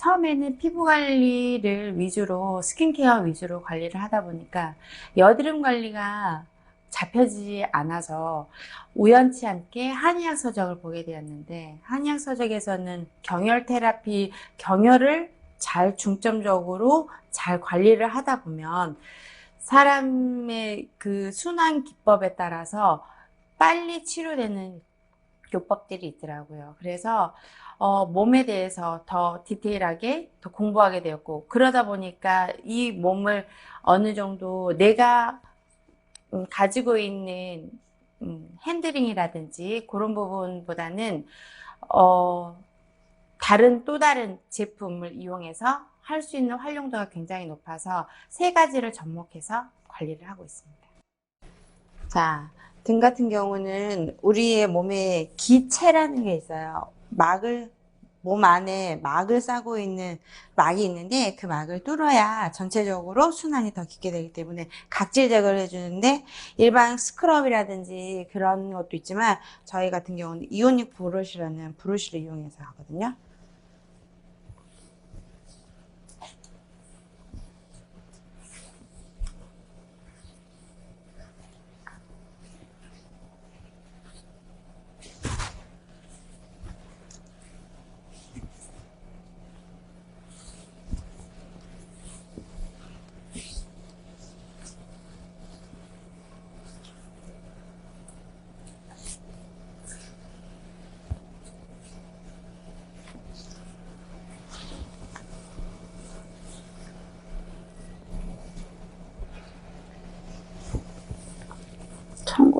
처음에는 피부 관리를 위주로 스킨케어 위주로 관리를 하다 보니까 여드름 관리가 잡혀지지 않아서 우연치 않게 한의학 서적을 보게 되었는데 한의학 서적에서는 경혈 테라피 경혈을 잘 중점적으로 잘 관리를 하다 보면 사람의 그 순환 기법에 따라서 빨리 치료되는 요법들이 있더라고요. 그래서 어, 몸에 대해서 더 디테일하게 더 공부하게 되었고 그러다 보니까 이 몸을 어느 정도 내가 음, 가지고 있는 음, 핸들링이라든지 그런 부분보다는 어, 다른 또 다른 제품을 이용해서 할 수 있는 활용도가 굉장히 높아서 세 가지를 접목해서 관리를 하고 있습니다. 자, 등 같은 경우는 우리의 몸에 기체라는 게 있어요. 막을 몸 안에 막을 싸고 있는 막이 있는데 그 막을 뚫어야 전체적으로 순환이 더 깊게 되기 때문에 각질 제거를 해주는데 일반 스크럽이라든지 그런 것도 있지만 저희 같은 경우는 이오닉 브러쉬라는 브러쉬를 이용해서 하거든요.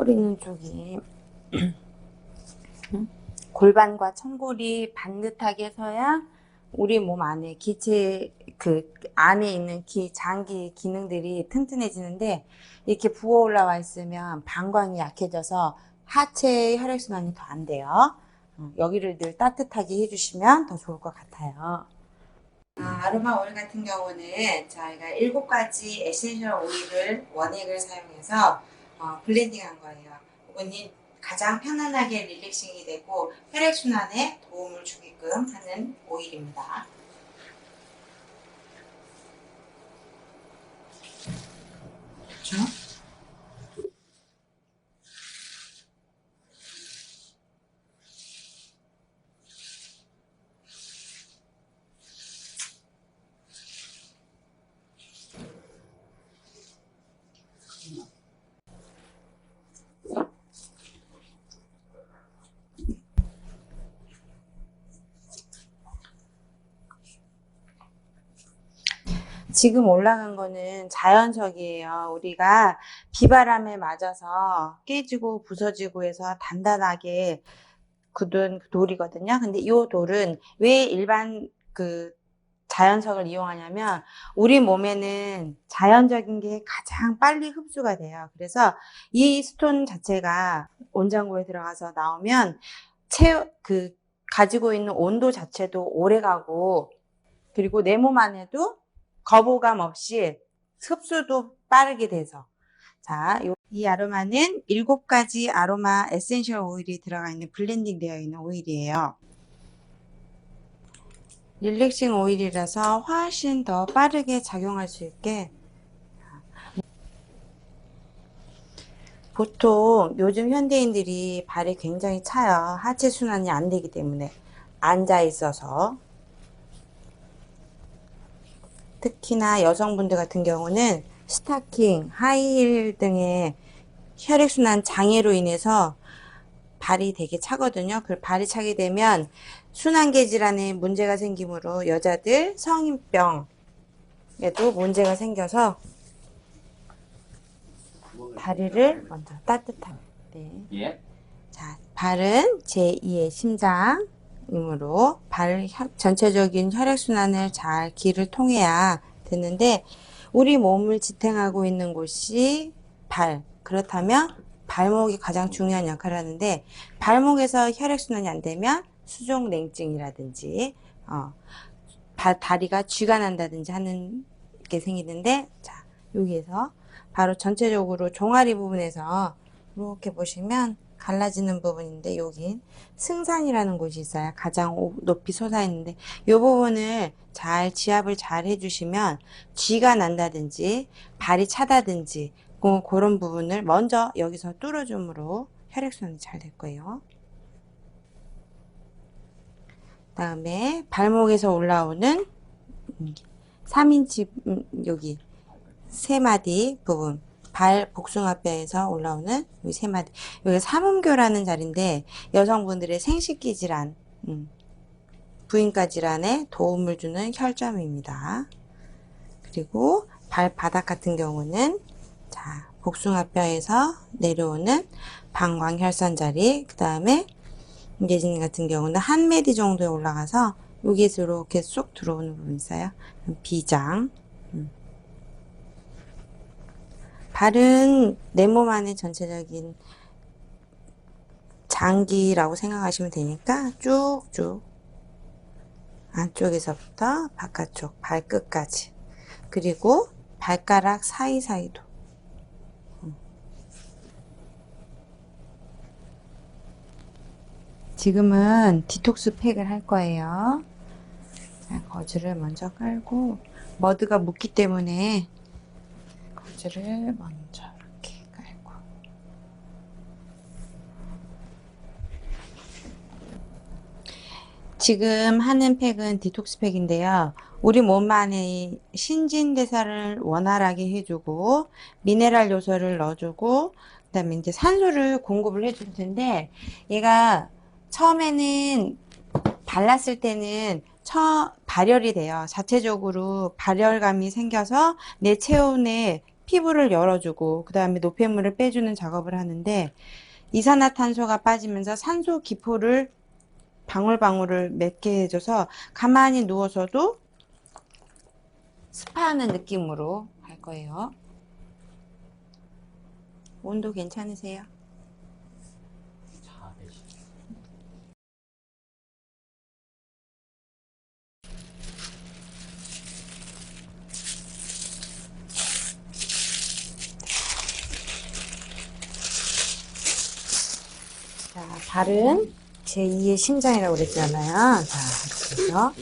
있는 쪽이 골반과 천골이 반듯하게 서야 우리 몸 안에 기체 그 안에 있는 기 장기 기능들이 튼튼해지는데 이렇게 부어 올라와 있으면 방광이 약해져서 하체 혈액 순환이 더 안 돼요. 어, 여기를 늘 따뜻하게 해주시면 더 좋을 것 같아요. 아, 로마 오일 같은 경우는 저희가 일곱 가지 에센셜 오일을 원액을 사용해서 어, 블렌딩한 거예요. 이거는 가장 편안하게 릴렉싱이 되고 혈액 순환에 도움을 주게끔 하는 오일입니다. 그렇죠? 지금 올라간 거는 자연석이에요. 우리가 비바람에 맞아서 깨지고 부서지고 해서 단단하게 굳은 그 돌이거든요. 근데 이 돌은 왜 일반 그 자연석을 이용하냐면 우리 몸에는 자연적인 게 가장 빨리 흡수가 돼요. 그래서 이 스톤 자체가 온장고에 들어가서 나오면 체, 그 가지고 있는 온도 자체도 오래 가고 그리고 내 몸 안에도 거부감 없이 흡수도 빠르게 돼서 자, 요- 이 아로마는 일곱 가지 아로마 에센셜 오일이 들어가 있는 블렌딩 되어 있는 오일이에요. 릴렉싱 오일이라서 훨씬 더 빠르게 작용할 수 있게 보통 요즘 현대인들이 발이 굉장히 차요. 하체 순환이 안 되기 때문에 앉아 있어서 특히나 여성분들 같은 경우는 스타킹, 하이힐 등의 혈액순환 장애로 인해서 발이 되게 차거든요. 그 발이 차게 되면 순환계 질환에 문제가 생기므로 여자들 성인병에도 문제가 생겨서 다리를 먼저 따뜻하게. 네. 예. 자, 발은 제2의 심장 이므로 발 혈- 전체적인 혈액순환을 잘 기를 통해야 되는데 우리 몸을 지탱하고 있는 곳이 발. 그렇다면 발목이 가장 중요한 역할을 하는데 발목에서 혈액순환이 안 되면 수족냉증이라든지 어, 발, 다리가 쥐가 난다든지 하는 게 생기는데 자, 여기에서 바로 전체적으로 종아리 부분에서 이렇게 보시면 갈라지는 부분인데 여긴 승산이라는 곳이 있어요. 가장 오- 높이 솟아있는데 이 부분을 잘 지압을 잘 해주시면 쥐가 난다든지 발이 차다든지 그- 그런 부분을 먼저 여기서 뚫어줌으로 혈액순환이 잘 될 거예요. 다음에 발목에서 올라오는 3인치 음, 여기 세 마디 부분 발 복숭아뼈에서 올라오는 여기 세 마디 여기 삼음교라는 자리인데 여성분들의 생식기 질환 음, 부인과 질환에 도움을 주는 혈점입니다. 그리고 발바닥 같은 경우는 자 복숭아뼈에서 내려오는 방광혈관 자리 그 다음에 예진 같은 경우는 한 메디 정도에 올라가서 여기에서 이렇게 쏙 들어오는 부분 있어요. 비장. 음. 발은 내 몸 안에 전체적인 장기라고 생각하시면 되니까 쭉쭉 안쪽에서부터 바깥쪽 발끝까지 그리고 발가락 사이사이도 음. 지금은 디톡스 팩을 할 거예요. 자, 거즈를 먼저 깔고 머드가 묻기 때문에 거즈를 먼저 이렇게 깔고 지금 하는 팩은 디톡스 팩인데요. 우리 몸 안에 신진대사를 원활하게 해주고 미네랄 요소를 넣어주고 그 다음에 이제 산소를 공급을 해줄 텐데 얘가 처음에는 발랐을 때는 처 발열이 돼요. 자체적으로 발열감이 생겨서 내 체온에 피부를 열어주고 그 다음에 노폐물을 빼주는 작업을 하는데 이산화탄소가 빠지면서 산소 기포를 방울방울을 맺게 해줘서 가만히 누워서도 스파하는 느낌으로 할 거예요. 온도 괜찮으세요? 자, 발은 제2의 심장이라고 그랬잖아요. 자, 이렇게 해서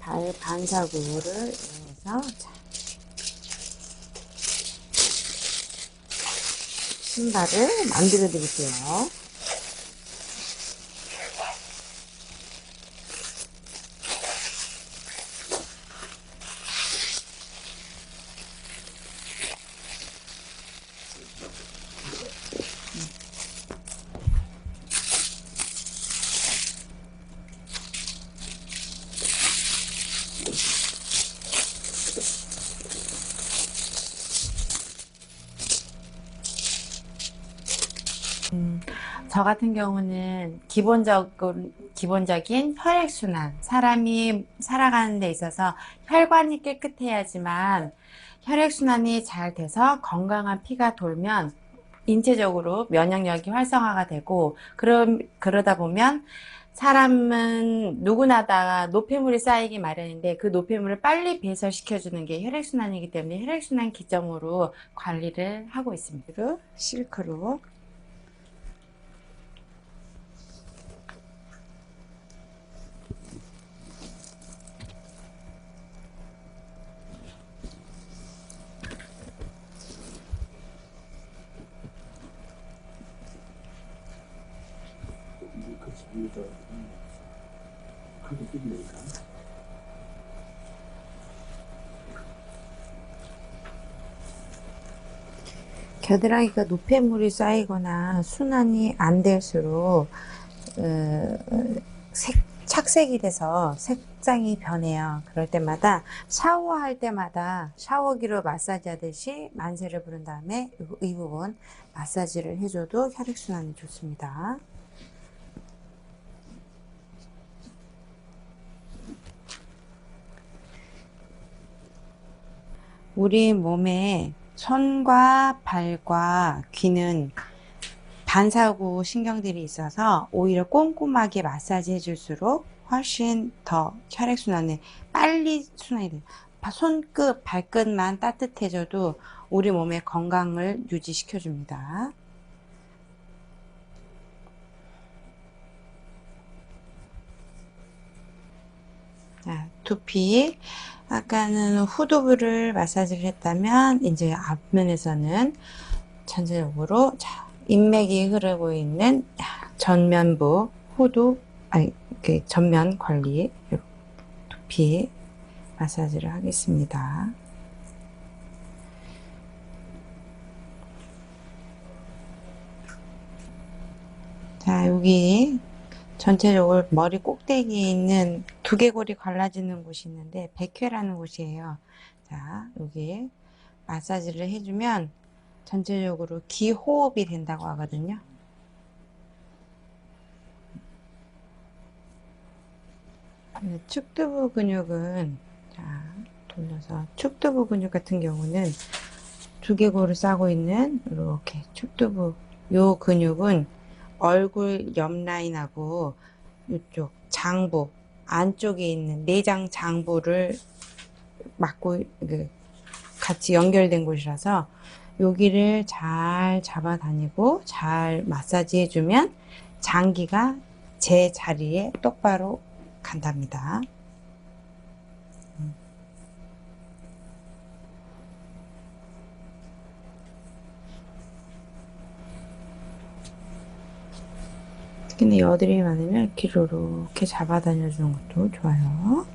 발 반사구를 이용해서 자, 신발을 만들어 드릴게요. 저 같은 경우는 기본적인 기본적인 혈액 순환 사람이 살아가는 데 있어서 혈관이 깨끗해야지만 혈액 순환이 잘 돼서 건강한 피가 돌면 인체적으로 면역력이 활성화가 되고 그럼 그러다 보면 사람은 누구나 다 노폐물이 쌓이기 마련인데 그 노폐물을 빨리 배설시켜주는 게 혈액순환이기 때문에 혈액순환 기점으로 관리를 하고 있습니다. 실크로 이거 그렇게 뛰니까. 겨드랑이가 노폐물이 쌓이거나 순환이 안 될수록 어, 색, 착색이 돼서 색상이 변해요. 그럴 때마다 샤워할 때마다 샤워기로 마사지 하듯이 만세를 부른 다음에 이, 이 부분 마사지를 해줘도 혈액순환이 좋습니다. 우리 몸의 손과 발과 귀는 반사구 신경들이 있어서 오히려 꼼꼼하게 마사지 해줄수록 훨씬 더 혈액순환에 빨리 순환이 돼요. 손끝, 발끝만 따뜻해져도 우리 몸의 건강을 유지시켜줍니다. 자, 두피. 아까는 후두부를 마사지를 했다면, 이제 앞면에서는 전체적으로, 자, 인맥이 흐르고 있는 전면부, 후두, 아니, 그 전면 관리, 두피 마사지를 하겠습니다. 자, 여기 전체적으로 머리 꼭대기에 있는 두개골이 갈라지는 곳이 있는데 백회라는 곳이에요. 자, 여기 마사지를 해주면 전체적으로 기호흡이 된다고 하거든요. 네, 축두부 근육은 자 돌려서 축두부 근육 같은 경우는 두개골을 싸고 있는 이렇게 축두부 요 근육은 얼굴 옆 라인하고 이쪽 장부 안쪽에 있는 내장 장부를 그 같이 연결된 곳이라서 여기를 잘 잡아다니고 잘 마사지 해주면 장기가 제 자리에 똑바로 간답니다. 특히나 여드름이 많으면 이렇게 이렇게 잡아다녀주는 것도 좋아요.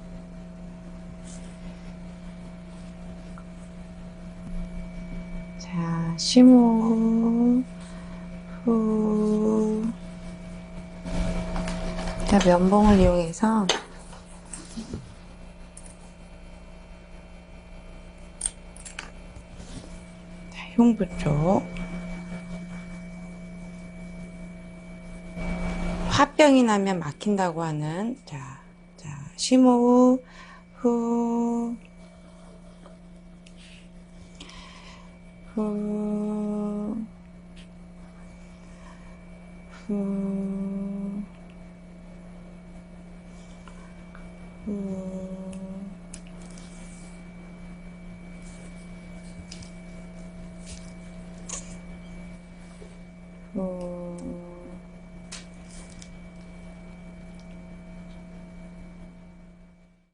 자, 심호 후. 자, 면봉을 이용해서 자, 흉부 쪽 화병이 나면 막힌다고 하는 자, 자, 심호 후. 후, 후, 후,